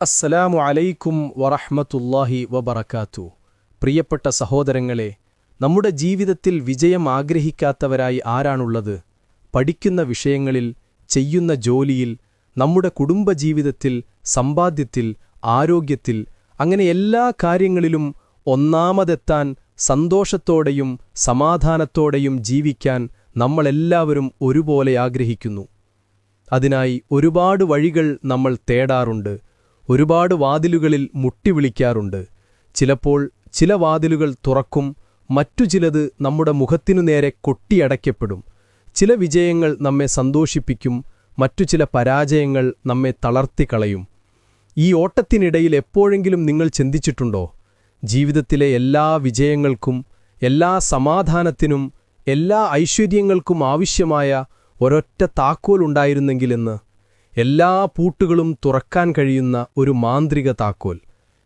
അസ്സലാമു അലൈക്കും വറഹ്മത്തുള്ളാഹി വബറക്കാത്തു പ്രിയപ്പെട്ട സഹോദരങ്ങളെ നമ്മുടെ ജീവിതത്തിൽ വിജയം ആഗ്രഹിക്കാത്തവരായി ആരാണുള്ളത്? പഠിക്കുന്ന വിഷയങ്ങളിൽ ചെയ്യുന്ന ജോലിയിൽ നമ്മുടെ കുടുംബജീവിതത്തിൽ സമ്പാദ്യത്തിൽ ആരോഗ്യത്തിൽ അങ്ങനെ എല്ലാ കാര്യങ്ങളിലും ഒന്നാമതെത്താൻ സന്തോഷത്തോടെയും സമാധാനത്തോടെയും ജീവിക്കാൻ നമ്മളെല്ലാവരും ഒരുപോലെ ആഗ്രഹിക്കുന്നു. അതിനായി ഒരുപാട് വഴികൾ നമ്മൾ തേടാറുണ്ട്. ഒരുപാട് വാതിലുകളിൽ മുട്ടിവിളിക്കാറുണ്ട് ചിലപ്പോൾ ചില വാതിലുകൾ തുറക്കും മറ്റു ചിലത് നമ്മുടെ മുഖത്തിനു നേരെ കൊട്ടിയടയ്ക്കപ്പെടും. ചില വിജയങ്ങൾ നമ്മെ സന്തോഷിപ്പിക്കും മറ്റു ചില പരാജയങ്ങൾ നമ്മെ തളർത്തിക്കളയും. ഈ ഓട്ടത്തിനിടയിൽ എപ്പോഴെങ്കിലും നിങ്ങൾ ചിന്തിച്ചിട്ടുണ്ടോ? ജീവിതത്തിലെ എല്ലാ വിജയങ്ങൾക്കും എല്ലാ സമാധാനത്തിനും എല്ലാ ഐശ്വര്യങ്ങൾക്കും ആവശ്യമായ ഒരൊറ്റ താക്കോലുണ്ടായിരുന്നെങ്കിലെന്ന് എല്ലാ പൂട്ടുകളും തുറക്കാൻ കഴിയുന്ന ഒരു മാന്ത്രിക താക്കോൽ.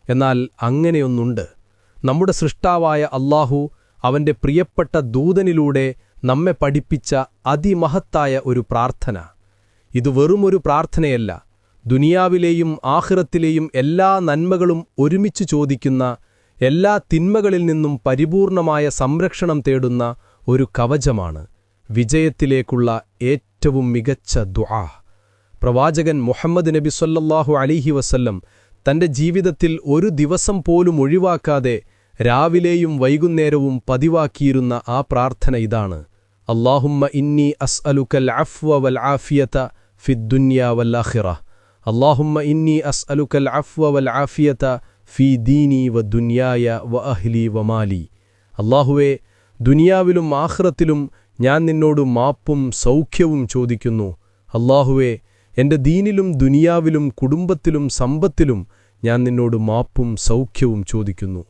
എന്നാൽ അങ്ങനെയൊന്നുണ്ട്. നമ്മുടെ സൃഷ്ടാവായ അള്ളാഹു അവന്റെ പ്രിയപ്പെട്ട ദൂതനിലൂടെ നമ്മെ പഠിപ്പിച്ച അതിമഹത്തായ ഒരു പ്രാർത്ഥന. ഇത് വെറുമൊരു പ്രാർത്ഥനയല്ല. ദുനിയാവിലെയും ആഹ്റത്തിലെയും എല്ലാ നന്മകളും ഒരുമിച്ച് ചോദിക്കുന്ന എല്ലാ തിന്മകളിൽ നിന്നും പരിപൂർണമായ സംരക്ഷണം തേടുന്ന ഒരു കവചമാണ്. വിജയത്തിലേക്കുള്ള ഏറ്റവും മികച്ച ദുആ. പ്രവാചകൻ മുഹമ്മദ് നബി സൊല്ലാഹു അലിഹി വസല്ലം തന്റെ ജീവിതത്തിൽ ഒരു ദിവസം പോലും ഒഴിവാക്കാതെ രാവിലെയും വൈകുന്നേരവും പതിവാക്കിയിരുന്ന ആ പ്രാർത്ഥന ഇതാണ്. അള്ളാഹുമ്മ ഇന്നി അസ് അലുക്കൽ അഫ്വ വൽ ആഫിയത ഫിദ്ദുന്യ വല്ലാഹിറ അള്ളാഹുമ്മ ഇന്നി അസ് അലുക്കൽ അഫ്വ വൽ ആഫിയത ഫി ദീനി വ ദുന്യായ വ അഹ്ലി വമാലി അല്ലാഹുവേ ദുനിയാവിലും ആഹ്റത്തിലും ഞാൻ നിന്നോട് മാപ്പും സൗഖ്യവും ചോദിക്കുന്നു. അല്ലാഹുവേ എന്റെ ദീനിലും ദുനിയാവിലും കുടുംബത്തിലും സമ്പത്തിലും ഞാൻ നിന്നോട് മാപ്പും സൗഖ്യവും ചോദിക്കുന്നു.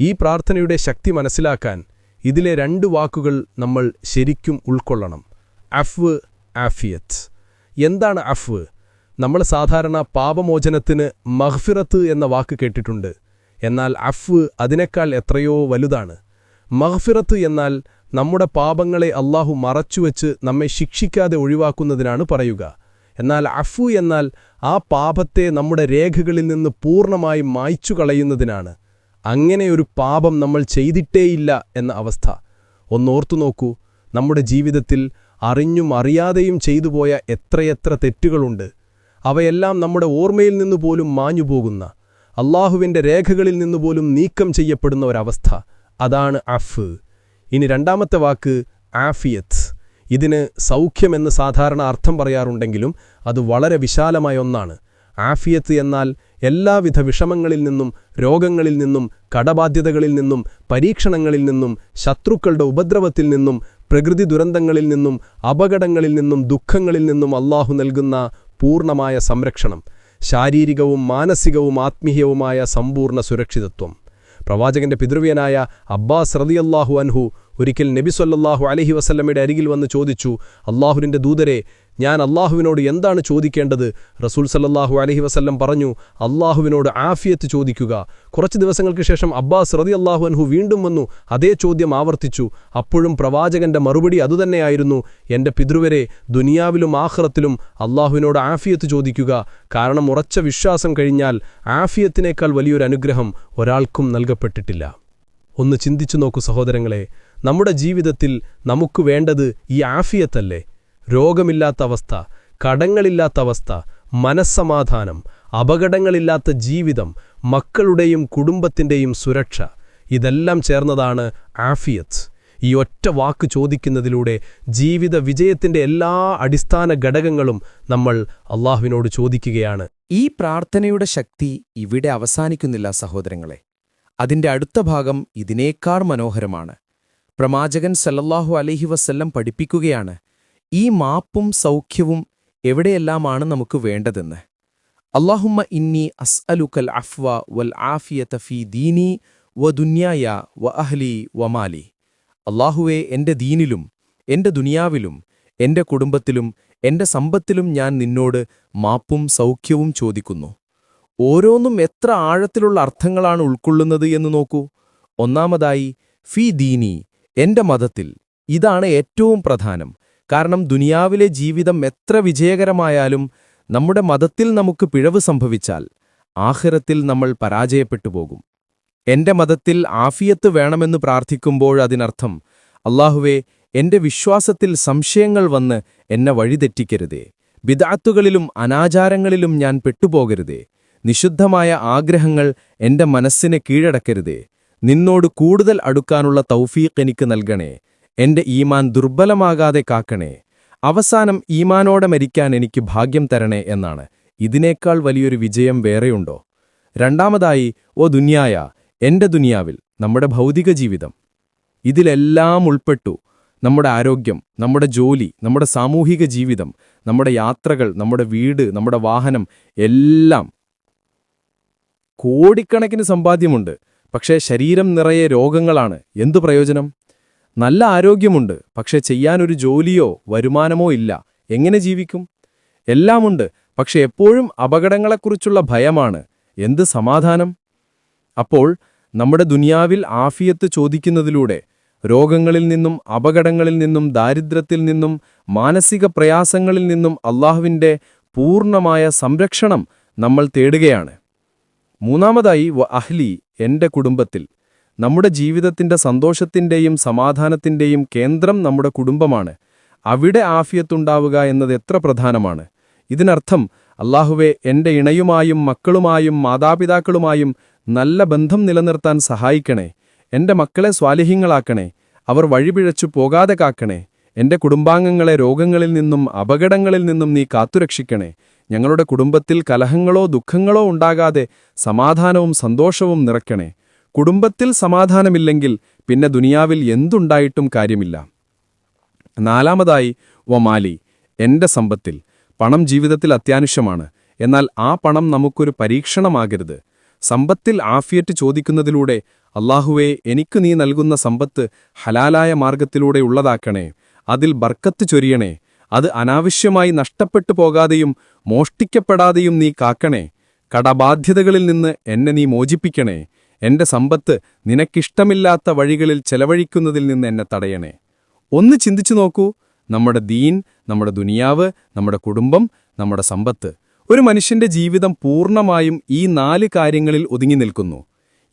ഈ പ്രാർത്ഥനയുടെ ശക്തി മനസ്സിലാക്കാൻ ഇതിലെ രണ്ട് വാക്കുകൾ നമ്മൾ ശരിക്കും ഉൾക്കൊള്ളണം. അഫ്വ് ആഫിയത്ത്. എന്താണ് അഫ്വ്? നമ്മൾ സാധാരണ പാപമോചനത്തിന് മഹ്ഫിറത്ത് എന്ന വാക്ക് കേട്ടിട്ടുണ്ട്. എന്നാൽ അഫ്വ് അതിനേക്കാൾ എത്രയോ വലുതാണ്. മഹ്ഫിറത്ത് എന്നാൽ നമ്മുടെ പാപങ്ങളെ അള്ളാഹു മറച്ചുവെച്ച് നമ്മെ ശിക്ഷിക്കാതെ ഒഴിവാക്കുന്നതിനാണ് പറയുക. എന്നാൽ അഫു എന്നാൽ ആ പാപത്തെ നമ്മുടെ രേഖകളിൽ നിന്ന് പൂർണമായി മായ്ച്ചു കളയുന്നതിനാണ് അങ്ങനെയൊരു പാപം നമ്മൾ ചെയ്തിട്ടേയില്ല എന്ന അവസ്ഥ. ഒന്നോർത്തു നോക്കൂ നമ്മുടെ ജീവിതത്തിൽ അറിഞ്ഞും അറിയാതെയും ചെയ്തുപോയ എത്രയെത്ര തെറ്റുകളുണ്ട്. അവയെല്ലാം നമ്മുടെ ഓർമ്മയിൽ നിന്ന് പോലും മാഞ്ഞുപോകുന്ന അള്ളാഹുവിന്റെ രേഖകളിൽ നിന്നുപോലും നീക്കം ചെയ്യപ്പെടുന്ന ഒരവസ്ഥ. അതാണ് അഫ്. ഇനി രണ്ടാമത്തെ വാക്ക് ആഫിയത്ത്. ഇതിന് സൗഖ്യമെന്ന് സാധാരണ അർത്ഥം പറയാറുണ്ടെങ്കിലും അത് വളരെ വിശാലമായ ഒന്നാണ്. ആഫിയത്ത് എന്നാൽ എല്ലാവിധ വിഷമങ്ങളിൽ നിന്നും രോഗങ്ങളിൽ നിന്നും കടബാധ്യതകളിൽ നിന്നും പരീക്ഷണങ്ങളിൽ നിന്നും ശത്രുക്കളുടെ ഉപദ്രവത്തിൽ നിന്നും പ്രകൃതി ദുരന്തങ്ങളിൽ നിന്നും അപകടങ്ങളിൽ നിന്നും ദുഃഖങ്ങളിൽ നിന്നും അള്ളാഹു നൽകുന്ന പൂർണമായ സംരക്ഷണം. ശാരീരികവും മാനസികവും ആത്മീയവുമായ സമ്പൂർണ സുരക്ഷിതത്വം. പ്രവാചകന്റെ പിതൃവ്യനായ അബ്ബാസ് റതിയല്ലാഹു അൻഹു ഒരിക്കൽ നബി സൊല്ലാഹു അലഹി വസല്ലമ്മയുടെ അരികിൽ വന്ന് ചോദിച്ചു അള്ളാഹുവിന്റെ ദൂതരെ ഞാൻ അള്ളാഹുവിനോട് എന്താണ് ചോദിക്കേണ്ടത്? റസൂൽ സല്ലാഹു അലഹി വസ്ല്ലം പറഞ്ഞു അള്ളാഹുവിനോട് ആഫിയത്ത് ചോദിക്കുക. കുറച്ച് ദിവസങ്ങൾക്ക് ശേഷം അബ്ബാസ് റതി അള്ളാഹു അൻഹു വീണ്ടും വന്നു അതേ ചോദ്യം ആവർത്തിച്ചു. അപ്പോഴും പ്രവാചകന്റെ മറുപടി അതുതന്നെയായിരുന്നു. എന്റെ പിതൃവരെ ദുനിയാവിലും ആഹ്റത്തിലും അള്ളാഹുവിനോട് ആഫിയത്ത് ചോദിക്കുക. കാരണം ഉറച്ച വിശ്വാസം കഴിഞ്ഞാൽ ആഫിയത്തിനേക്കാൾ വലിയൊരു അനുഗ്രഹം ഒരാൾക്കും നൽകപ്പെട്ടിട്ടില്ല. ഒന്ന് ചിന്തിച്ചു നോക്കൂ സഹോദരങ്ങളെ നമ്മുടെ ജീവിതത്തിൽ നമുക്ക് വേണ്ടത് ഈ ആഫിയത്തല്ലേ? രോഗമില്ലാത്ത അവസ്ഥ കടങ്ങളില്ലാത്ത അവസ്ഥ മനസ്സമാധാനം അപകടങ്ങളില്ലാത്ത ജീവിതം മക്കളുടെയും കുടുംബത്തിന്റെയും സുരക്ഷ ഇതെല്ലാം ചേർന്നതാണ് ആഫിയത്ത്. ഈ ഒറ്റ വാക്ക് ചോദിക്കുന്നതിലൂടെ ജീവിത വിജയത്തിന്റെ എല്ലാ അടിസ്ഥാന ഘടകങ്ങളും നമ്മൾ അള്ളാഹുവിനോട് ചോദിക്കുകയാണ്. ഈ പ്രാർത്ഥനയുടെ ശക്തി ഇവിടെ അവസാനിക്കുന്നില്ല സഹോദരങ്ങളെ. അതിന്റെ അടുത്ത ഭാഗം ഇതിനേക്കാൾ മനോഹരമാണ്. പ്രവാചകൻ സല്ലല്ലാഹു അലഹി വസ്ല്ലം പഠിപ്പിക്കുകയാണ് ഈ മാപ്പും സൗഖ്യവും എവിടെയെല്ലാമാണ് നമുക്ക് വേണ്ടതെന്ന്? അള്ളാഹുമ്മ ഇന്നി അസ് അസ്അലുക്കൽ അഫ്വ വൽ ആഫിയത ഫീ ദീനി വ ദുന്യായ വ അഹ്ലി വ മാലി. അള്ളാഹുവെ എന്റെ ദീനിലും എന്റെ ദുനിയാവിലും എന്റെ കുടുംബത്തിലും എന്റെ സമ്പത്തിലും ഞാൻ നിന്നോട് മാപ്പും സൗഖ്യവും ചോദിക്കുന്നു. ഓരോന്നും എത്ര ആഴത്തിലുള്ള അർത്ഥങ്ങളാണ് ഉൾക്കൊള്ളുന്നത് എന്ന് നോക്കൂ. ഒന്നാമതായി ഫി ദീനി എന്റെ മതത്തിൽ ഇതാണ് ഏറ്റവും പ്രധാനം. കാരണം ദുനിയാവിലെ ജീവിതം എത്ര വിജയകരമായാലും നമ്മുടെ മതത്തിൽ നമുക്ക് പിഴവ് സംഭവിച്ചാൽ ആഹിറത്തിൽ നമ്മൾ പരാജയപ്പെട്ടു പോകും. എന്റെ മതത്തിൽ ആഫിയത്ത് വേണമെന്ന് പ്രാർത്ഥിക്കുമ്പോൾ അതിനർത്ഥം അല്ലാഹുവേ എന്റെ വിശ്വാസത്തിൽ സംശയങ്ങൾ വന്ന് എന്നെ വഴിതെറ്റിക്കരുതേ. ബിദാത്തുകളിലും അനാചാരങ്ങളിലും ഞാൻ പെട്ടുപോകരുതേ. നിശുദ്ധമായ ആഗ്രഹങ്ങൾ എന്റെ മനസ്സിനെ കീഴടക്കരുതേ. നിന്നോട് കൂടുതൽ അടുക്കാനുള്ള തൗഫീഖ് എനിക്ക് നൽകണേ. എന്റെ ഈമാൻ ദുർബലമാകാതെ കാക്കണേ. അവസാനം ഈമാനോടെ മരിക്കാൻ എനിക്ക് ഭാഗ്യം തരണേ എന്നാണ്. ഇതിനേക്കാൾ വലിയൊരു വിജയം വേറെയുണ്ടോ? രണ്ടാമതായി ഓ ദുനിയായ എന്റെ ദുനിയാവിൽ നമ്മുടെ ഭൗതിക ജീവിതം. ഇതിലെല്ലാം ഉൾപ്പെട്ടു. നമ്മുടെ ആരോഗ്യം നമ്മുടെ ജോലി നമ്മുടെ സാമൂഹിക ജീവിതം നമ്മുടെ യാത്രകൾ നമ്മുടെ വീട് നമ്മുടെ വാഹനം എല്ലാം കോടിക്കണക്കിന് സമ്പാദ്യമുണ്ട്. പക്ഷേ ശരീരം നിറയെ രോഗങ്ങളാണ്. എന്തു പ്രയോജനം? നല്ല ആരോഗ്യമുണ്ട് പക്ഷെ ചെയ്യാനൊരു ജോലിയോ വരുമാനമോ ഇല്ല. എങ്ങനെ ജീവിക്കും? എല്ലാമുണ്ട് പക്ഷെ എപ്പോഴും അപകടങ്ങളെക്കുറിച്ചുള്ള ഭയമാണ്. എന്ത് സമാധാനം? അപ്പോൾ നമ്മുടെ ദുനിയാവിൽ ആഫിയത്ത് ചോദിക്കുന്നതിലൂടെ രോഗങ്ങളിൽ നിന്നും അപകടങ്ങളിൽ നിന്നും ദാരിദ്ര്യത്തിൽ നിന്നും മാനസിക പ്രയാസങ്ങളിൽ നിന്നും അള്ളാഹുവിന്റെ പൂർണമായ സംരക്ഷണം നമ്മൾ തേടുകയാണ്. മൂന്നാമതായി വ അഹ്ലി എന്റെ കുടുംബത്തിൽ. നമ്മുടെ ജീവിതത്തിന്റെ സന്തോഷത്തിന്റെയും സമാധാനത്തിന്റെയും കേന്ദ്രം നമ്മുടെ കുടുംബമാണ്. അവിടെ ആഫിയത്തുണ്ടാവുക എന്നത് എത്ര പ്രധാനമാണ്. ഇതിനർത്ഥം അള്ളാഹുവെ എന്റെ ഇണയുമായും മക്കളുമായും മാതാപിതാക്കളുമായും നല്ല ബന്ധം നിലനിർത്താൻ സഹായിക്കണേ. എന്റെ മക്കളെ സ്വാലിഹ്യങ്ങളാക്കണേ. അവർ വഴിപിഴച്ചു പോകാതെ കാക്കണേ. എന്റെ കുടുംബാംഗങ്ങളെ രോഗങ്ങളിൽ നിന്നും അപകടങ്ങളിൽ നിന്നും നീ കാത്തുരക്ഷിക്കണേ. ഞങ്ങളുടെ കുടുംബത്തിൽ കലഹങ്ങളോ ദുഃഖങ്ങളോ ഉണ്ടാകാതെ സമാധാനവും സന്തോഷവും നിറയ്ക്കണേ. കുടുംബത്തിൽ സമാധാനമില്ലെങ്കിൽ പിന്നെ ദുനിയാവിൽ എന്തുണ്ടായിട്ടും കാര്യമില്ല. നാലാമതായി ഒമാലി എന്റെ സമ്പത്തിൽ പണം ജീവിതത്തിൽ അത്യാവശ്യമാണ് എന്നാൽ ആ പണം നമുക്കൊരു പരീക്ഷണമാകരുത്. സമ്പത്തിൽ ആഫിയറ്റ് ചോദിക്കുന്നതിലൂടെ അള്ളാഹുവേ എനിക്ക് നീ നൽകുന്ന സമ്പത്ത് ഹലാലായ മാർഗത്തിലൂടെ ഉള്ളതാക്കണേ അതിൽ ബർക്കത്ത് ചൊരിയണേ അത് അനാവശ്യമായി നഷ്ടപ്പെട്ടു പോകാതെയും മോഷ്ടിക്കപ്പെടാതെയും നീ കാക്കണേ കടബാധ്യതകളിൽ നിന്ന് എന്നെ നീ മോചിപ്പിക്കണേ എന്റെ സമ്പത്ത് നിനക്കിഷ്ടമില്ലാത്ത വഴികളിൽ ചെലവഴിക്കുന്നതിൽ നിന്ന് എന്നെ തടയണേ. ഒന്ന് ചിന്തിച്ചു നോക്കൂ. നമ്മുടെ ദീൻ നമ്മുടെ ദുനിയാവ് നമ്മുടെ കുടുംബം നമ്മുടെ സമ്പത്ത്. ഒരു മനുഷ്യന്റെ ജീവിതം പൂർണമായും ഈ നാല് കാര്യങ്ങളിൽ ഒതുങ്ങി നിൽക്കുന്നു.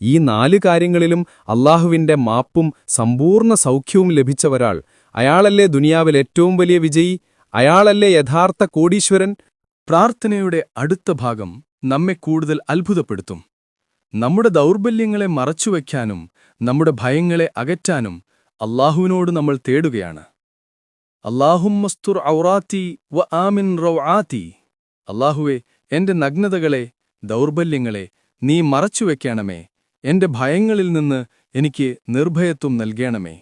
ഈ നാല് കാര്യങ്ങളിലും അള്ളാഹുവിന്റെ മാപ്പും സമ്പൂർണ സൗഖ്യവും ലഭിച്ച ഒരാൾ അയാളല്ലേ ദുനിയാവിൽ ഏറ്റവും വലിയ വിജയി? അയാളല്ലേ യഥാർത്ഥ കോടീശ്വരൻ? പ്രാർത്ഥനയുടെ അടുത്ത ഭാഗം നമ്മെ കൂടുതൽ അത്ഭുതപ്പെടുത്തും. നമ്മുടെ ദൗർബല്യങ്ങളെ മറച്ചുവെക്കാനും നമ്മുടെ ഭയങ്ങളെ അകറ്റാനും അള്ളാഹുവിനോട് നമ്മൾ തേടുകയാണ്. അള്ളാഹുമ്മസ്തുർ ഔറാത്തി വ ആമിൻ റൗആത്തി. അള്ളാഹുവെ എന്റെ നഗ്നതകളെ ദൗർബല്യങ്ങളെ നീ മറച്ചുവെക്കണമേ എന്റെ ഭയങ്ങളിൽ നിന്ന് എനിക്ക് നിർഭയത്വം നൽകണമേ.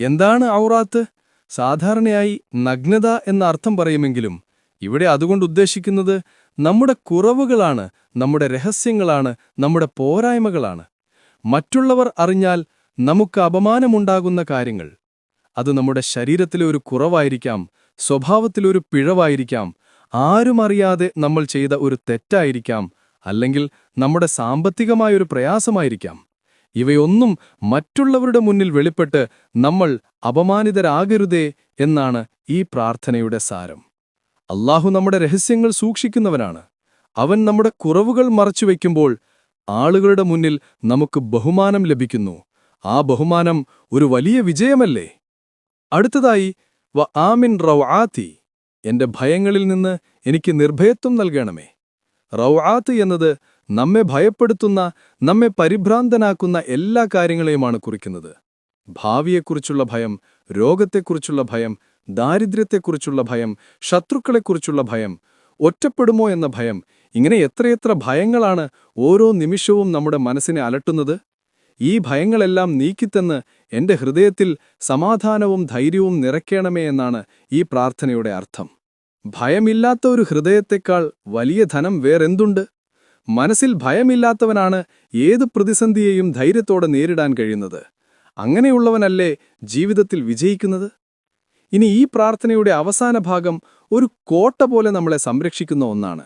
എന്താണ് ഔറാത്ത്? സാധാരണയായി നഗ്നത എന്ന അർത്ഥം പറയുമെങ്കിലും ഇവിടെ അതുകൊണ്ട് ഉദ്ദേശിക്കുന്നത് നമ്മുടെ കുറവുകളാണ് നമ്മുടെ രഹസ്യങ്ങളാണ് നമ്മുടെ പോരായ്മകളാണ്. മറ്റുള്ളവർ അറിഞ്ഞാൽ നമുക്ക് അപമാനമുണ്ടാകുന്ന കാര്യങ്ങൾ. അത് നമ്മുടെ ശരീരത്തിലെ ഒരു കുറവായിരിക്കാം സ്വഭാവത്തിലൊരു പിഴവായിരിക്കാം ആരും അറിയാതെ നമ്മൾ ചെയ്ത ഒരു തെറ്റായിരിക്കാം അല്ലെങ്കിൽ നമ്മുടെ സാമ്പത്തികമായൊരു പ്രയാസമായിരിക്കാം. ഇവയൊന്നും മറ്റുള്ളവരുടെ മുന്നിൽ വെളിപ്പെട്ട് നമ്മൾ അപമാനിതരാകരുതേ എന്നാണ് ഈ പ്രാർത്ഥനയുടെ സാരം. അള്ളാഹു നമ്മുടെ രഹസ്യങ്ങൾ സൂക്ഷിക്കുന്നവനാണ്. അവൻ നമ്മുടെ കുറവുകൾ മറച്ചുവെക്കുമ്പോൾ ആളുകളുടെ മുന്നിൽ നമുക്ക് ബഹുമാനം ലഭിക്കുന്നു. ആ ബഹുമാനം ഒരു വലിയ വിജയമല്ലേ? അടുത്തതായി വ ആമിൻ റൗആത്തി എന്റെ ഭയങ്ങളിൽ നിന്ന് എനിക്ക് നിർഭയത്വം നൽകണമേ. റൗആത്ത് എന്നത് നമ്മെ ഭയപ്പെടുത്തുന്ന നമ്മെ പരിഭ്രാന്തനാക്കുന്ന എല്ലാ കാര്യങ്ങളെയുമാണ് കുറിക്കുന്നത്. ഭാവിയെക്കുറിച്ചുള്ള ഭയം രോഗത്തെക്കുറിച്ചുള്ള ഭയം ദാരിദ്ര്യത്തെക്കുറിച്ചുള്ള ഭയം ശത്രുക്കളെക്കുറിച്ചുള്ള ഭയം ഒറ്റപ്പെടുമോ എന്ന ഭയം ഇങ്ങനെ എത്രയെത്ര ഭയങ്ങളാണ് ഓരോ നിമിഷവും നമ്മുടെ മനസ്സിനെ അലട്ടുന്നത്? ഈ ഭയങ്ങളെല്ലാം നീക്കിത്തന്ന് എന്റെ ഹൃദയത്തിൽ സമാധാനവും ധൈര്യവും നിറയ്ക്കണമേ എന്നാണ് ഈ പ്രാർത്ഥനയുടെ അർത്ഥം. ഭയമില്ലാത്ത ഒരു ഹൃദയത്തെക്കാൾ വലിയ ധനം വേറെന്തുണ്ട്? മനസ്സിൽ ഭയമില്ലാത്തവനാണ് ഏത് പ്രതിസന്ധിയെയും ധൈര്യത്തോടെ നേരിടാൻ കഴിയുന്നത്? അങ്ങനെയുള്ളവനല്ലേ ജീവിതത്തിൽ വിജയിക്കുന്നത്? ഇനി ഈ പ്രാർത്ഥനയുടെ അവസാന ഭാഗം ഒരു കോട്ട പോലെ നമ്മളെ സംരക്ഷിക്കുന്ന ഒന്നാണ്.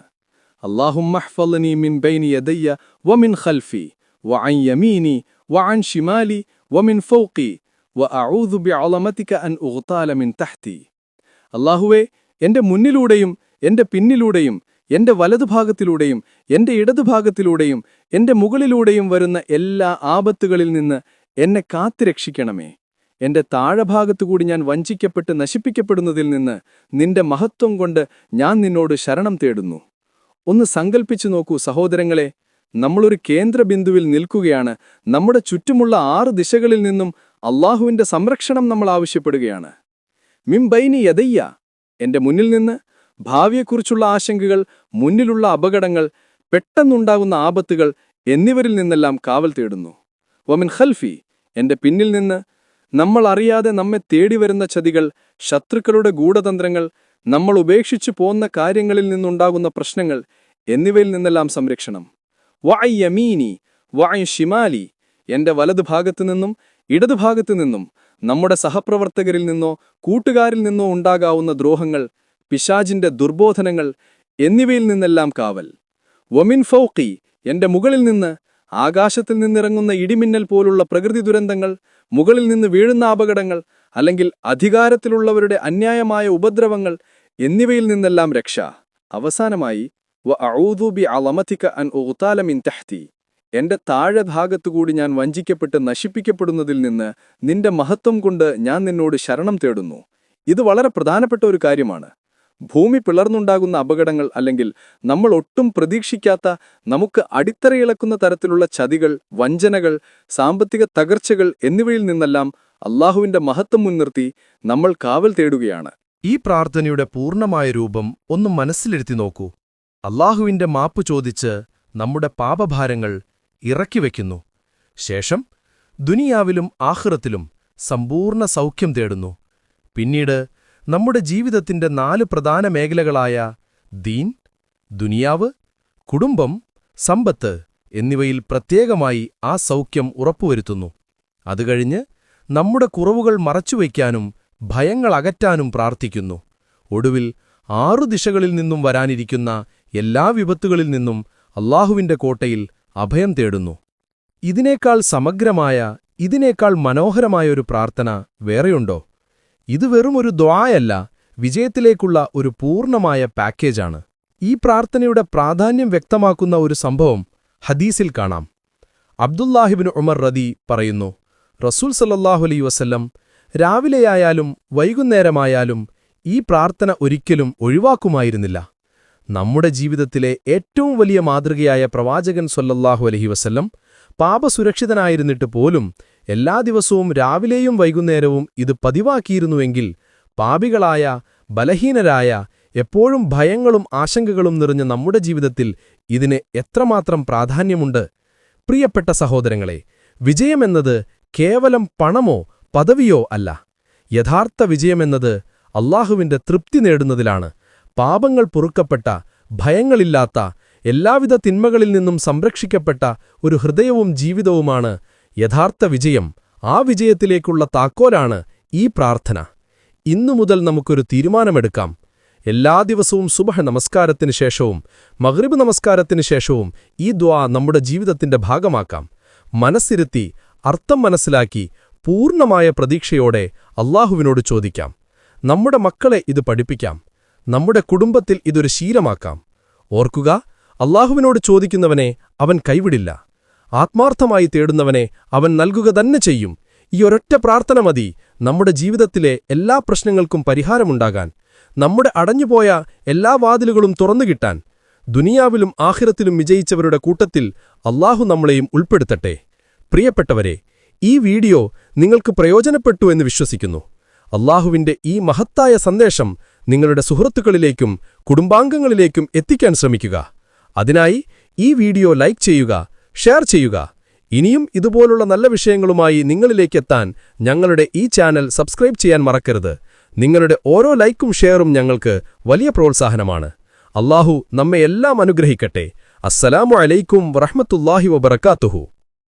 അള്ളാഹുമ്മഹ്ഫലനി മിൻ ബൈനി യദയ്യ വമിൻ ഖൽഫി വഅൻ യമീനി വഅൻ ഷിമാലി മിൻ ഫൗഖി വഅഊദു ബിഅളമതിക അൻ ഉഗ്താല മിൻ തഹ്തി. അള്ളാഹുവേ മുന്നിലൂടെയും എന്റെ പിന്നിലൂടെയും എന്റെ വലതുഭാഗത്തിലൂടെയും എന്റെ ഇടതുഭാഗത്തിലൂടെയും എന്റെ മുകളിലൂടെയും വരുന്ന എല്ലാ ആപത്തുകളിൽ നിന്ന് എന്നെ കാത്തുരക്ഷിക്കണമേ. എന്റെ താഴഭാഗത്തുകൂടി ഞാൻ വഞ്ചിക്കപ്പെട്ട് നശിപ്പിക്കപ്പെടുന്നതിൽ നിന്ന് നിന്റെ മഹത്വം കൊണ്ട് ഞാൻ നിന്നോട് ശരണം തേടുന്നു. ഒന്ന് സങ്കൽപ്പിച്ചു നോക്കൂ സഹോദരങ്ങളെ. നമ്മളൊരു കേന്ദ്രബിന്ദുവിൽ നിൽക്കുകയാണ്. നമ്മുടെ ചുറ്റുമുള്ള ആറ് ദിശകളിൽ നിന്നും അള്ളാഹുവിന്റെ സംരക്ഷണം നമ്മൾ ആവശ്യപ്പെടുകയാണ്. മിംബൈനി യഥയ്യ എന്റെ മുന്നിൽ നിന്ന് ഭാവിയെക്കുറിച്ചുള്ള ആശങ്കകൾ മുന്നിലുള്ള അപകടങ്ങൾ പെട്ടെന്നുണ്ടാകുന്ന ആപത്തുകൾ എന്നിവരിൽ നിന്നെല്ലാം കാവൽ തേടുന്നു. വമിൻ ഖൽഫി. എന്റെ പിന്നിൽ നിന്ന് നമ്മൾ അറിയാതെ നമ്മെ തേടി വരുന്ന ചതികൾ ശത്രുക്കളുടെ ഗൂഢതന്ത്രങ്ങൾ നമ്മൾ ഉപേക്ഷിച്ചു പോകുന്ന കാര്യങ്ങളിൽ നിന്നുണ്ടാകുന്ന പ്രശ്നങ്ങൾ എന്നിവയിൽ നിന്നെല്ലാം സംരക്ഷണം. വായ് യമീനി വായ് ഷിമാലി എന്റെ വലതുഭാഗത്തു നിന്നും ഇടതുഭാഗത്തു നിന്നും നമ്മുടെ സഹപ്രവർത്തകരിൽ നിന്നോ കൂട്ടുകാരിൽ നിന്നോ ഉണ്ടാകാവുന്ന ദ്രോഹങ്ങൾ പിശാജിന്റെ ദുർബോധനങ്ങൾ എന്നിവയിൽ നിന്നെല്ലാം കാവൽ. വമിൻ ഫൗക്കി എന്റെ മുകളിൽ നിന്ന് ആകാശത്തിൽ നിന്നിറങ്ങുന്ന ഇടിമിന്നൽ പോലുള്ള പ്രകൃതി ദുരന്തങ്ങൾ മുകളിൽ നിന്ന് വീഴുന്ന അപകടങ്ങൾ അല്ലെങ്കിൽ അധികാരത്തിലുള്ളവരുടെ അന്യായമായ ഉപദ്രവങ്ങൾ എന്നിവയിൽ നിന്നെല്ലാം രക്ഷ. അവസാനമായി വ അഊദൂബി അലമതിക അൻ ഉത്താലമിൻ തഹ്തി എന്റെ താഴെ ഭാഗത്തുകൂടി ഞാൻ വഞ്ചിക്കപ്പെട്ട് നശിപ്പിക്കപ്പെടുന്നതിൽ നിന്ന് നിന്റെ മഹത്വം കൊണ്ട് ഞാൻ നിന്നോട് ശരണം തേടുന്നു. ഇത് വളരെ പ്രധാനപ്പെട്ട ഒരു കാര്യമാണ്. ഭൂമി പിളർന്നുണ്ടാകുന്ന അപകടങ്ങൾ അല്ലെങ്കിൽ നമ്മൾ ഒട്ടും പ്രതീക്ഷിക്കാത്ത നമുക്ക് അടിത്തറയിളക്കുന്ന തരത്തിലുള്ള ചതികൾ വഞ്ചനകൾ സാമ്പത്തിക തകർച്ചകൾ എന്നിവയിൽ നിന്നെല്ലാം അള്ളാഹുവിന്റെ മഹത്വം മുൻനിർത്തി നമ്മൾ കാവൽ തേടുകയാണ്. ഈ പ്രാർത്ഥനയുടെ പൂർണമായ രൂപം ഒന്ന് മനസ്സിലിരുത്തി നോക്കൂ. അള്ളാഹുവിന്റെ മാപ്പ് ചോദിച്ച് നമ്മുടെ പാപഭാരങ്ങൾ ഇറക്കിവെക്കുന്നു ശേഷം ദുനിയാവിലും ആഹ്റത്തിലും സമ്പൂർണ സൗഖ്യം തേടുന്നു. പിന്നീട് നമ്മുടെ ജീവിതത്തിന്റെ നാല് പ്രധാന മേഖലകളായ ദീൻ ദുനിയാവ് കുടുംബം സമ്പത്ത് എന്നിവയിൽ പ്രത്യേകമായി ആ സൗഖ്യം ഉറപ്പുവരുത്തുന്നു. അതുകഴിഞ്ഞ് നമ്മുടെ കുറവുകൾ മറച്ചുവയ്ക്കാനും ഭയങ്ങൾ അകറ്റാനും പ്രാർത്ഥിക്കുന്നു. ഒടുവിൽ ആറു ദിശകളിൽ നിന്നും വരാനിരിക്കുന്ന എല്ലാ വിപത്തുകളിൽ നിന്നും അള്ളാഹുവിന്റെ കോട്ടയിൽ അഭയം തേടുന്നു. ഇതിനേക്കാൾ സമഗ്രമായ ഇതിനേക്കാൾ മനോഹരമായൊരു പ്രാർത്ഥന വേറെയുണ്ടോ? ഇത് വെറും ഒരു ദ്വായല്ല വിജയത്തിലേക്കുള്ള ഒരു പൂർണമായ പാക്കേജാണ്. ഈ പ്രാർത്ഥനയുടെ പ്രാധാന്യം വ്യക്തമാക്കുന്ന ഒരു സംഭവം ഹദീസിൽ കാണാം. അബ്ദുല്ലാഹിബിൻ ഉമർ റദി പറയുന്നു റസൂൽ സല്ലല്ലാഹു അലൈ വസല്ലം രാവിലെയായാലും വൈകുന്നേരമായാലും ഈ പ്രാർത്ഥന ഒരിക്കലും ഒഴിവാക്കുമായിരുന്നില്ല. നമ്മുടെ ജീവിതത്തിലെ ഏറ്റവും വലിയ മാതൃകയായ പ്രവാചകൻ സൊല്ലല്ലാഹു അലഹി വസ്ല്ലം പാപസുരക്ഷിതനായിരുന്നിട്ട് പോലും എല്ലാ ദിവസവും രാവിലെയും വൈകുന്നേരവും ഇത് പതിവാക്കിയിരുന്നുവെങ്കിൽ പാപികളായ ബലഹീനരായ എപ്പോഴും ഭയങ്ങളും ആശങ്കകളും നിറഞ്ഞ നമ്മുടെ ജീവിതത്തിൽ ഇതിന് എത്രമാത്രം പ്രാധാന്യമുണ്ട്? പ്രിയപ്പെട്ട സഹോദരങ്ങളെ വിജയമെന്നത് കേവലം പണമോ പദവിയോ അല്ല. യഥാർത്ഥ വിജയമെന്നത് അള്ളാഹുവിന്റെ തൃപ്തി നേടുന്നതിലാണ്. പാപങ്ങൾ പൊറുക്കപ്പെട്ട ഭയങ്ങളില്ലാത്ത എല്ലാവിധ തിന്മകളിൽ നിന്നും സംരക്ഷിക്കപ്പെട്ട ഒരു ഹൃദയവും ജീവിതവുമാണ് യഥാർത്ഥ വിജയം ആ വിജയത്തിലേക്കുള്ള താക്കോലാണ് ഈ പ്രാർത്ഥന. ഇന്നു മുതൽ നമുക്കൊരു തീരുമാനമെടുക്കാം. എല്ലാ ദിവസവും സുബഹ നമസ്കാരത്തിന് ശേഷവും മഹ്രിബ് നമസ്കാരത്തിന് ശേഷവും ഈ ദ്വാ നമ്മുടെ ജീവിതത്തിന്റെ ഭാഗമാക്കാം. മനസ്സിരുത്തി അർത്ഥം മനസ്സിലാക്കി പൂർണമായ പ്രതീക്ഷയോടെ അള്ളാഹുവിനോട് ചോദിക്കാം. നമ്മുടെ മക്കളെ ഇത് പഠിപ്പിക്കാം. നമ്മുടെ കുടുംബത്തിൽ ഇതൊരു ശീലമാക്കാം. ഓർക്കുക അള്ളാഹുവിനോട് ചോദിക്കുന്നവനെ അവൻ കൈവിടില്ല. ആത്മാർത്ഥമായി തേടുന്നവനെ അവൻ നൽകുക തന്നെ ചെയ്യും. ഈ ഒരൊറ്റ പ്രാർത്ഥന മതി. നമ്മുടെ ജീവിതത്തിലെ എല്ലാ പ്രശ്നങ്ങൾക്കും പരിഹാരമുണ്ടാകാൻ. നമ്മുടെ അടഞ്ഞുപോയ എല്ലാ വാതിലുകളും തുറന്നുകിട്ടാൻ ദുനിയാവിലും ആഹിരത്തിലും വിജയിച്ചവരുടെ കൂട്ടത്തിൽ അള്ളാഹു നമ്മളെയും ഉൾപ്പെടുത്തട്ടെ. പ്രിയപ്പെട്ടവരെ ഈ വീഡിയോ നിങ്ങൾക്ക് പ്രയോജനപ്പെട്ടു എന്ന് വിശ്വസിക്കുന്നു. അള്ളാഹുവിന്റെ ഈ മഹത്തായ സന്ദേശം നിങ്ങളുടെ സുഹൃത്തുക്കളിലേക്കും കുടുംബാംഗങ്ങളിലേക്കും എത്തിക്കാൻ ശ്രമിക്കുക. അതിനായി ഈ വീഡിയോ ലൈക്ക് ചെയ്യുക ഷെയർ ചെയ്യുക. ഇനിയും ഇതുപോലുള്ള നല്ല വിഷയങ്ങളുമായി നിങ്ങളിലേക്ക് എത്താൻ ഞങ്ങളുടെ ഈ ചാനൽ സബ്സ്ക്രൈബ് ചെയ്യാൻ മറക്കരുത്. നിങ്ങളുടെ ഓരോ ലൈക്കും ഷെയറും ഞങ്ങൾക്ക് വലിയ പ്രോത്സാഹനമാണ്. അള്ളാഹു നമ്മെ എല്ലാം അനുഗ്രഹിക്കട്ടെ. അസ്സലാമു അലൈക്കും വറഹ്മത്തുള്ളാഹി വബറകാതുഹു.